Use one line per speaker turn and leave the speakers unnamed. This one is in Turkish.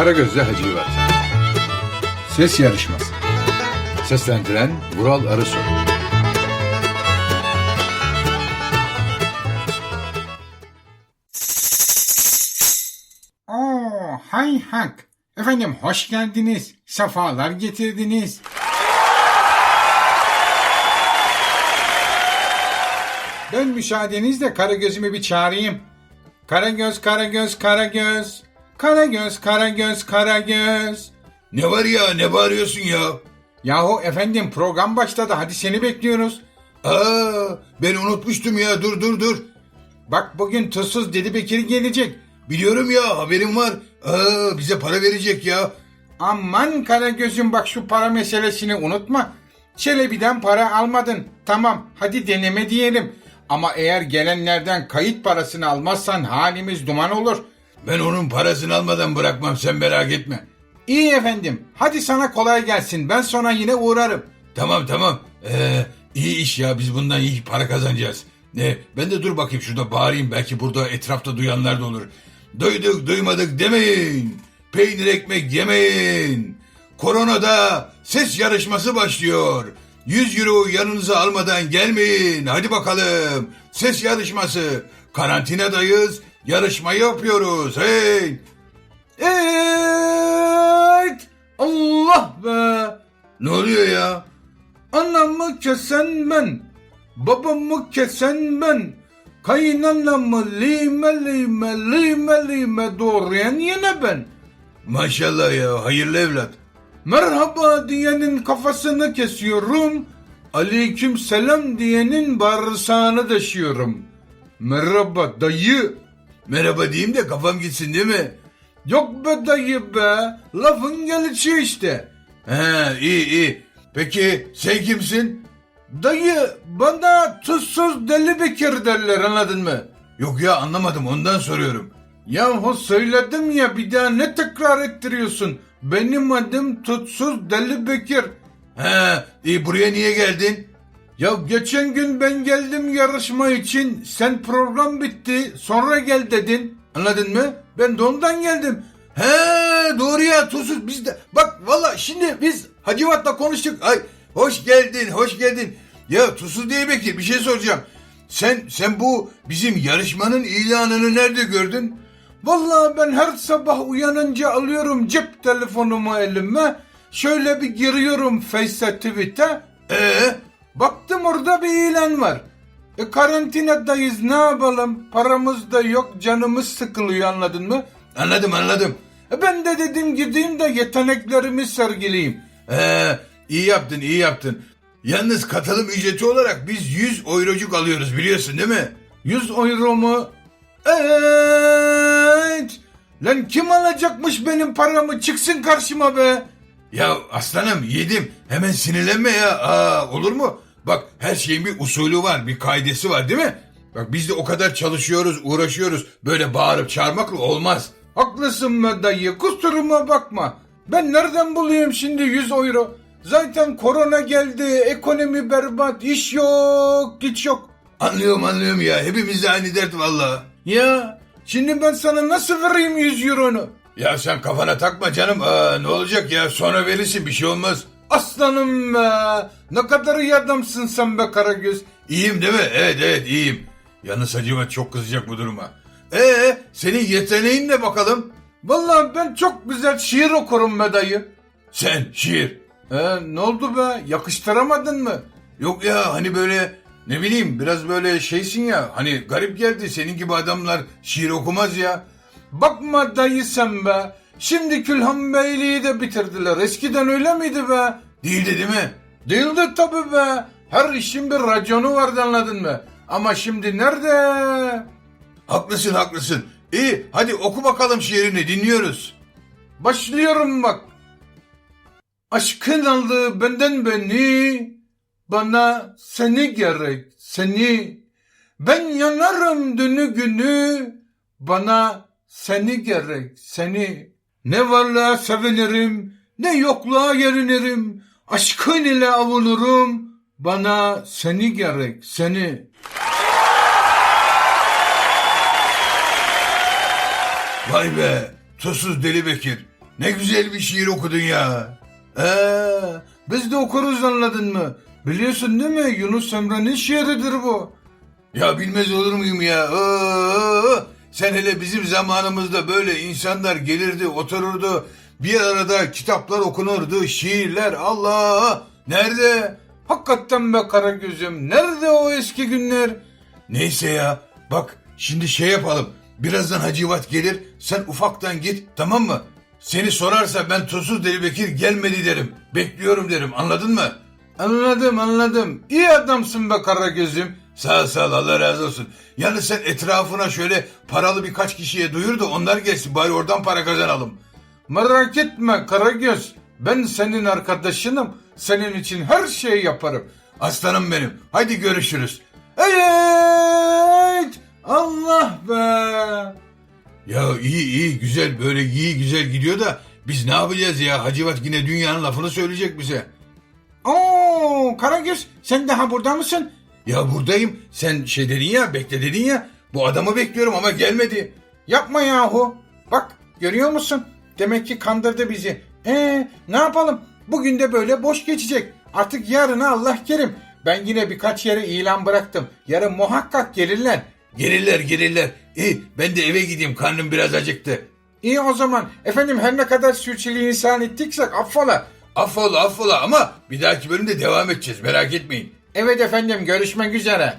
Karagöz'le Hacivat. Ses yarışması. Seslendiren Vural Arısoy.
Oo, hay hak. Efendim hoş geldiniz. Sefalar getirdiniz. Ben müsaadenizle Karagöz'ümü bir çağırayım. Karagöz, Karagöz, Karagöz. Karagöz, Karagöz, Karagöz.
Ne var ya ne bağırıyorsun ya?
Yahu efendim program başladı hadi seni bekliyoruz.
Aa ben unutmuştum ya dur dur dur.
Bak bugün tuzsuz Dedi Bekir gelecek.
Biliyorum ya haberim var. Aa bize para verecek ya.
Aman Karagöz'üm bak şu para meselesini unutma. Çelebi'den para almadın. Tamam hadi deneme diyelim. Ama eğer gelenlerden kayıt parasını almazsan halimiz duman olur.
Ben onun parasını almadan bırakmam sen merak etme.
İyi efendim. Hadi sana kolay gelsin. Ben sonra yine uğrarım.
Tamam tamam. Ee, iyi iş ya biz bundan iyi para kazanacağız. Ne? Ben de dur bakayım şurada bağırayım belki burada etrafta duyanlar da olur. Duyduk duymadık demeyin. Peynir ekmek yemeyin. Koronada ses yarışması başlıyor. 100 euro yanınıza almadan gelmeyin. Hadi bakalım. Ses yarışması. Karantinadayız. Yarışma yapıyoruz. Hey.
Evet. Allah be.
Ne oluyor ya?
Anamı kesen ben. Babamı kesen ben. Kaynanamı lime lime lime lime doğrayan yine ben.
Maşallah ya hayırlı evlat.
Merhaba diyenin kafasını kesiyorum. Aleyküm selam diyenin bağırsağını deşiyorum. Merhaba dayı.
Merhaba diyeyim de kafam gitsin değil mi?
Yok be dayı be. Lafın gelişi işte.
He iyi iyi. Peki sen kimsin?
Dayı bana tuzsuz deli bekir derler anladın mı?
Yok ya anlamadım ondan soruyorum.
Yahu söyledim ya bir daha ne tekrar ettiriyorsun? Benim adım Tutsuz Deli Bekir.
He iyi buraya niye geldin?
Ya geçen gün ben geldim yarışma için. Sen program bitti. Sonra gel dedin. Anladın mı? Ben de ondan geldim.
He doğru ya tuzsuz biz de. Bak valla şimdi biz Hacivat'la konuştuk. Ay hoş geldin hoş geldin. Ya tuzsuz diye Bekir bir şey soracağım. Sen sen bu bizim yarışmanın ilanını nerede gördün?
Vallahi ben her sabah uyanınca alıyorum cep telefonumu elime. Şöyle bir giriyorum Face'e Tweet'e.
Ee
Baktım orada bir ilan var. E karantinadayız ne yapalım? Paramız da yok canımız sıkılıyor anladın mı?
anladım anladım.
E ben de dedim gideyim de yeteneklerimi sergileyeyim.
He iyi yaptın iyi yaptın. Yalnız katılım ücreti olarak biz 100 eurocuk alıyoruz biliyorsun değil mi?
100 euro mu? Evet. Lan kim alacakmış benim paramı çıksın karşıma be.
Ya aslanım yedim. Hemen sinirlenme ya. Aa, olur mu? Bak her şeyin bir usulü var, bir kaidesi var değil mi? Bak biz de o kadar çalışıyoruz, uğraşıyoruz. Böyle bağırıp çağırmakla olmaz.
Haklısın be dayı kusuruma bakma. Ben nereden bulayım şimdi 100 euro? Zaten korona geldi, ekonomi berbat, iş yok, hiç yok.
Anlıyorum anlıyorum ya. Hepimizde aynı dert valla.
Ya şimdi ben sana nasıl vereyim 100 euronu?
Ya sen kafana takma canım. Aa, ne olacak ya? Sonra verirsin bir şey olmaz.
Aslanım be. Ne kadar iyi adamsın sen be Karagöz.
İyiyim değil mi? Evet evet iyiyim. Yalnız Hacivat çok kızacak bu duruma. Ee senin yeteneğin ne bakalım?
Vallahi ben çok güzel şiir okurum be dayı.
Sen şiir.
Ee, ne oldu be? Yakıştıramadın mı?
Yok ya hani böyle ne bileyim biraz böyle şeysin ya hani garip geldi senin gibi adamlar şiir okumaz ya.
Bakma dayı sen be. Şimdi Külhan Beyliği de bitirdiler. Eskiden öyle miydi be?
Değildi değil mi?
Değildi tabii be. Her işin bir raconu vardı anladın mı? Ama şimdi nerede?
Haklısın haklısın. İyi hadi oku bakalım şiirini dinliyoruz.
Başlıyorum bak. Aşkın aldı benden beni, bana seni gerek, seni. Ben yanarım dünü günü, bana seni gerek, seni. Ne varlığa sevinirim, ne yokluğa yerinirim. Aşkın ile avunurum, bana seni gerek, seni.
Vay be tuzsuz deli Bekir. Ne güzel bir şiir okudun ya.
Ee, biz de okuruz anladın mı? Biliyorsun değil mi Yunus Emre'nin şiiridir bu.
Ya bilmez olur muyum ya? Aa, sen hele bizim zamanımızda böyle insanlar gelirdi, otururdu. Bir arada kitaplar okunurdu, şiirler. Allah! Nerede?
Hakikaten be Karagöz'üm nerede o eski günler?
Neyse ya. Bak şimdi şey yapalım. Birazdan Hacivat gelir. Sen ufaktan git tamam mı? Seni sorarsa ben Tosuz Deli Bekir gelmedi derim. Bekliyorum derim anladın mı?
Anladım anladım. İyi adamsın be Karagöz'üm.
Sağ sağ Allah razı olsun. Yalnız sen etrafına şöyle paralı birkaç kişiye duyur da onlar gelsin bari oradan para kazanalım.
Merak etme Karagöz. Ben senin arkadaşınım. Senin için her şeyi yaparım.
Aslanım benim. Hadi görüşürüz.
Evet. Allah be.
Ya iyi iyi güzel böyle iyi güzel gidiyor da biz ne yapacağız ya? Hacivat yine dünyanın lafını söyleyecek bize.
Oo Karagöz sen daha burada mısın?
Ya buradayım. Sen şey dedin ya bekle dedin ya. Bu adamı bekliyorum ama gelmedi.
Yapma yahu. Bak görüyor musun? Demek ki kandırdı bizi. Ee ne yapalım? Bugün de böyle boş geçecek. Artık yarına Allah kerim. Ben yine birkaç yere ilan bıraktım. Yarın muhakkak gelirler.
Gelirler gelirler. İyi ben de eve gideyim karnım biraz acıktı.
İyi o zaman. Efendim her ne kadar sürçülisan ettiksek affola.
Affola affola ama bir dahaki bölümde devam edeceğiz merak etmeyin.
Evet efendim görüşmek üzere.